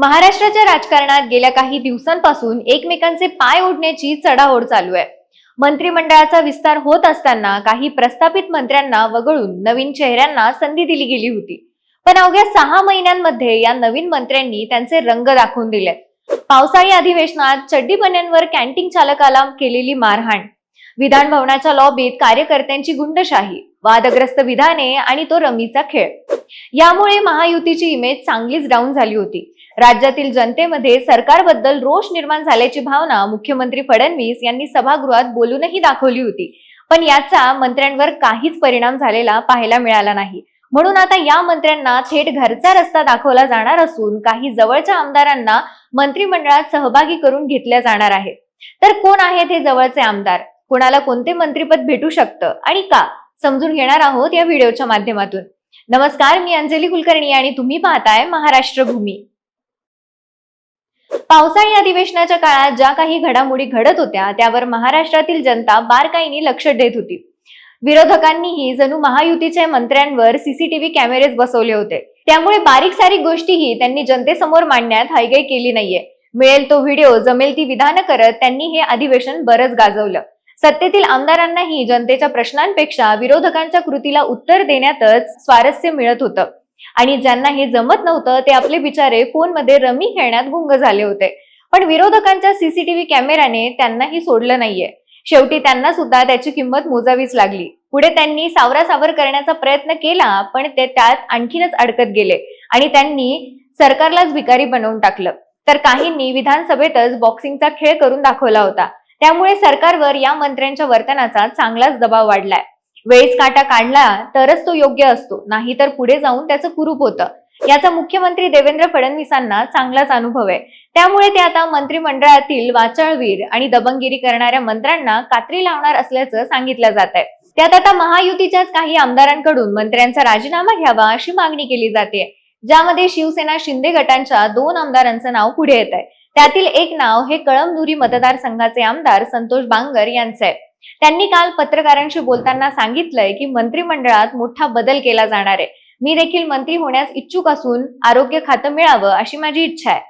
महाराष्ट्राच्या राजकारणात गेल्या काही दिवसांपासून एकमेकांचे पाय ओढण्याची चढाओढ चालू आहे. मंत्रिमंडळाचा विस्तार होत असताना काही प्रस्थापित मंत्र्यांना वगळून नवीन चेहऱ्यांना संधी दिली गेली होती. पण अवघ्या सहा महिन्यांमध्ये या नवीन मंत्र्यांनी त्यांचे रंग दाखवून दिले. पावसाळी अधिवेशनात चड्डीपण्यांवर कॅन्टीन चालकाला केलेली मारहाण. विधान भवनाच्या लॉबीत कार्यकर्त्यांची गुंडशाही वादग्रस्त विधाने आणि तो रमीचा खेळ. यामुळे महायुतीची इमेज चांगलीच डाऊन झाली होती. राज्यातील जनतेमध्ये सरकारबद्दल रोष निर्माण झाल्याची भावना मुख्यमंत्री फडणवीस यांनी सभागृहात बोलूनही दाखवली होती. पण याचा मंत्र्यांवर काहीच परिणाम झालेला पाहायला मिळाला नाही. म्हणून आता या मंत्र्यांना थेट घरचा रस्ता दाखवला जाणार असून काही जवळच्या आमदारांना मंत्रिमंडळात सहभागी करून घेतल्या जाणार आहे तर कोण आहेत हे जवळचे आमदार? कोणाला कोणते मंत्रीपद भेटू शकतं आणि का? समजून घेणार आहोत या व्हिडिओच्या माध्यमातून. नमस्कार मी अंजली कुलकर्णी आणि तुम्ही पाहताय महाराष्ट्र भूमी. पावसाळी अधिवेशनाच्या काळात ज्या काही घडामोडी घडत होत्या त्यावर महाराष्ट्रातील जनता बारकाईने लक्ष देत होती. विरोधकांनीही जणू महायुतीच्या मंत्र्यांवर सीसीटीव्ही कॅमेरेज बसवले होते. त्यामुळे बारीक सारीक गोष्टीही त्यांनी जनतेसमोर मांडण्यात हायगाई केली नाहीये. मिळेल तो व्हिडिओ जमेल ती विधानं करत त्यांनी हे अधिवेशन बरंच गाजवलं. सत्तेतील आमदारांनाही जनतेच्या प्रश्नांपेक्षा विरोधकांच्या कृतीला उत्तर देण्यातच स्वारस्य मिळत होतं. आणि ज्यांना हे जमत नव्हतं ते आपले बिचारे फोनमध्ये रमी खेळण्यात गुंग झाले होते. पण विरोधकांच्या सीसीटीव्ही कॅमेऱ्याने त्यांनाही सोडलं नाहीये. शेवटी त्यांना सुद्धा त्याची किंमत मोजावीच लागली. पुढे त्यांनी सावरासावर करण्याचा प्रयत्न केला पण ते त्यात आणखीनच अडकत गेले आणि त्यांनी सरकारलाच भिकारी बनवून टाकलं. तर काहींनी विधानसभेतच बॉक्सिंगचा खेळ करून दाखवला होता. त्यामुळे सरकारवर या मंत्र्यांच्या वर्तनाचा चांगलाच दबाव वाढलाय. वेळेस काटा काढला तरच तो योग्य असतो. नाही तर पुढे जाऊन त्याचं कुरूप होतं. याचा मुख्यमंत्री देवेंद्र फडणवीसांना चांगलाच अनुभव आहे. त्यामुळे ते आता मंत्रिमंडळातील वाचाळवीर आणि दबंगिरी करणाऱ्या मंत्र्यांना कात्री लावणार असल्याचं सांगितलं जात आहे. त्यात आता महायुतीच्याच काही आमदारांकडून मंत्र्यांचा राजीनामा घ्यावा अशी मागणी केली जाते. ज्यामध्ये शिवसेना शिंदे गटांच्या दोन आमदारांचं नाव पुढे येत आहे. त्यातील एक नाव हे कळमनुरी मतदारसंघाचे आमदार संतोष बांगर यांचं आहे. त्यांनी काल पत्रकारांशी बोलताना सांगितलंय की मंत्रिमंडळात मोठा बदल केला जाणार आहे. मी देखील मंत्री होण्यास इच्छुक असून आरोग्य खातं मिळावं अशी माझी इच्छा आहे.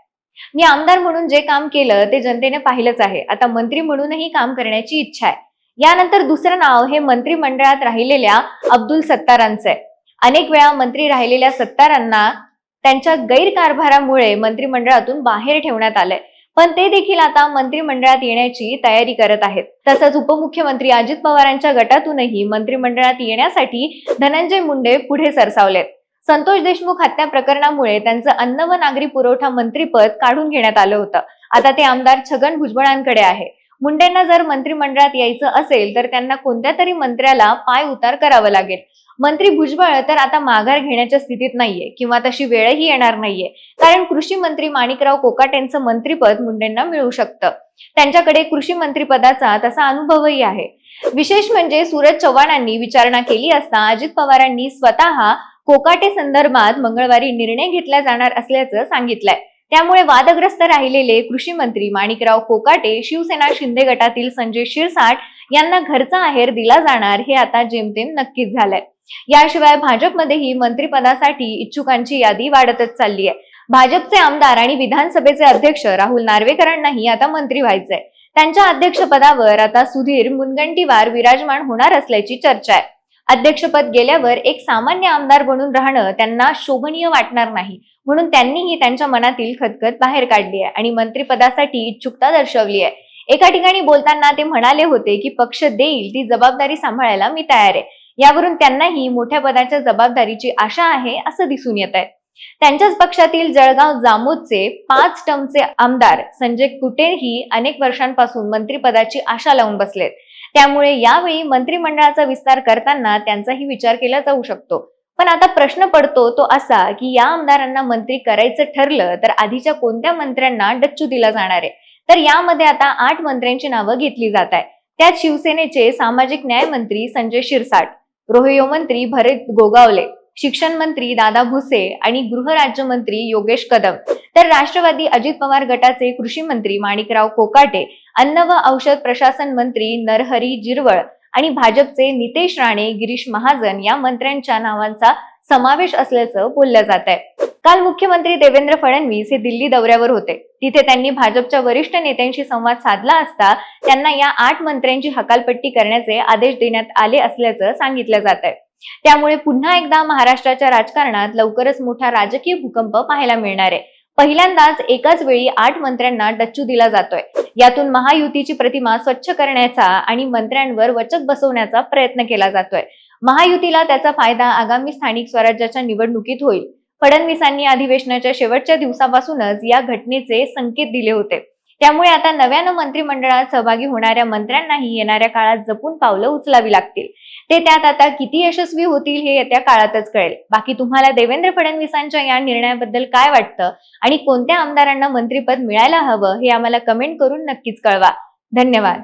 मी आमदार म्हणून जे काम केलं ते जनतेने पाहिलंच आहे. आता मंत्री म्हणूनही काम करण्याची इच्छा आहे. यानंतर दुसरं नाव हे मंत्रिमंडळात राहिलेल्या अब्दुल सत्तारांचं आहे. अनेक वेळा मंत्री राहिलेल्या सत्तारांना त्यांच्या गैरकारभारामुळे मंत्रिमंडळातून बाहेर ठेवण्यात आलंय. पण ते देखील आता मंत्रिमंडळात येण्याची तयारी करत आहेत. तसंच उपमुख्यमंत्री अजित पवारांच्या गटातूनही मंत्रिमंडळात येण्यासाठी धनंजय मुंडे पुढे सरसावलेत. संतोष देशमुख हत्या प्रकरणामुळे त्यांचं अन्न व नागरी पुरवठा मंत्रीपद काढून घेण्यात आलं होतं. आता ते आमदार छगन भुजबळांकडे आहे. मुंडेंना जर मंत्रिमंडळात यायचं असेल तर त्यांना कोणत्या तरी मंत्र्याला पाय उतार करावा लागेल? मंत्री भुजबळ तर आता माघार घेण्याच्या स्थितीत नाहीये किंवा तशी वेळही येणार नाहीये. कारण कृषी मंत्री माणिकराव कोकाटेंचं मंत्रीपद मुंडेंना मिळू शकतं. त्यांच्याकडे कृषी मंत्रीपदाचा तसा अनुभवही आहे. विशेष म्हणजे सूरज चव्हाणांनी विचारणा केली असता अजित पवारांनी स्वतः कोकाटे संदर्भात मंगळवारी निर्णय घेतला जाणार असल्याचं सांगितलंय. त्यामुळे वादग्रस्त राहिलेले कृषी मंत्री माणिकराव कोकाटे शिवसेना शिंदे गटातील संजय शिरसाट यांना घरचा आहेर दिला जाणार हे आता जेमतेम नक्कीच झालंय. याशिवाय भाजपमध्येही मंत्रिपदासाठी इच्छुकांची यादी वाढतच चालली आहे. भाजपचे आमदार आणि विधानसभेचे अध्यक्ष राहुल नार्वेकरांनाही आता मंत्री व्हायचंय. त्यांच्या अध्यक्षपदावर आता सुधीर मुनगंटीवार विराजमान होणार असल्याची चर्चा आहे. अध्यक्षपद गेल्यावर एक सामान्य आमदार बनून राहणं त्यांना शोभनीय वाटणार नाही. म्हणून त्यांनीही त्यांच्या मनातील खतखत बाहेर काढली आहे आणि मंत्रिपदासाठी इच्छुकता दर्शवली आहे. एका ठिकाणी बोलताना ते म्हणाले होते की पक्ष देईल ती जबाबदारी सांभाळायला मी तयार आहे. यावरून त्यांनाही मोठ्या पदाच्या जबाबदारीची आशा आहे असं दिसून येत आहे. त्यांच्याच पक्षातील जळगाव जामोदचे पाच टर्मचे आमदार संजय कुटेही अनेक वर्षांपासून मंत्रिपदाची आशा लावून बसलेत. त्यामुळे यावेळी मंत्रिमंडळाचा विस्तार करताना त्यांचाही विचार केला जाऊ शकतो. पण आता प्रश्न पडतो तो असा की या आमदारांना मंत्री करायचं ठरलं तर आधीच्या कोणत्या मंत्र्यांना डच्चू दिला जाणार आहे? तर यामध्ये आता आठ मंत्र्यांची नावं घेतली जात आहे त्यात शिवसेनेचे सामाजिक न्याय मंत्री संजय शिरसाट गृहमंत्री भरत गोगावले शिक्षण मंत्री दादा भुसे आणि गृहराज्यमंत्री योगेश कदम. तर राष्ट्रवादी अजित पवार गटाचे कृषी मंत्री माणिकराव कोकाटे अन्न व औषध प्रशासन मंत्री नरहरी जिरवळ आणि भाजपचे नितेश राणे गिरीश महाजन या मंत्र्यांच्या नावांचा समावेश असल्याचं बोललं जात आहे काल मुख्यमंत्री देवेंद्र फडणवीस हे दिल्ली दौऱ्यावर होते. तिथे त्यांनी भाजपच्या वरिष्ठ नेत्यांशी संवाद साधला असता त्यांना या आठ मंत्र्यांची हकालपट्टी करण्याचे आदेश देण्यात आले असल्याचं सांगितलं जात आहे त्यामुळे पुन्हा एकदा महाराष्ट्राच्या राजकारणात लवकरच मोठा राजकीय भूकंप पाहायला मिळणार आहे. पहिल्यांदाच एकाच वेळी आठ मंत्र्यांना डच्चू दिला जातोय. यातून महायुतीची प्रतिमा स्वच्छ करण्याचा आणि मंत्र्यांवर वचक बसवण्याचा प्रयत्न केला जातोय. महायुतीला त्याचा फायदा आगामी स्थानिक स्वराज्याच्या निवडणुकीत होईल. फडणवीसांनी अधिवेशनाच्या शेवटच्या दिवसापासूनच या घटनेचे संकेत दिले होते. त्यामुळे आता नव्यानं मंत्रिमंडळात सहभागी होणाऱ्या मंत्र्यांनाही येणाऱ्या काळात जपून पावलं उचलावी लागतील. ते त्यात आता किती यशस्वी होतील हे येत्या काळातच कळेल. बाकी तुम्हाला देवेंद्र फडणवीसांच्या या निर्णयाबद्दल काय वाटतं आणि कोणत्या आमदारांना मंत्रिपद मिळायला हवं हे आम्हाला कमेंट करून नक्कीच कळवा. धन्यवाद.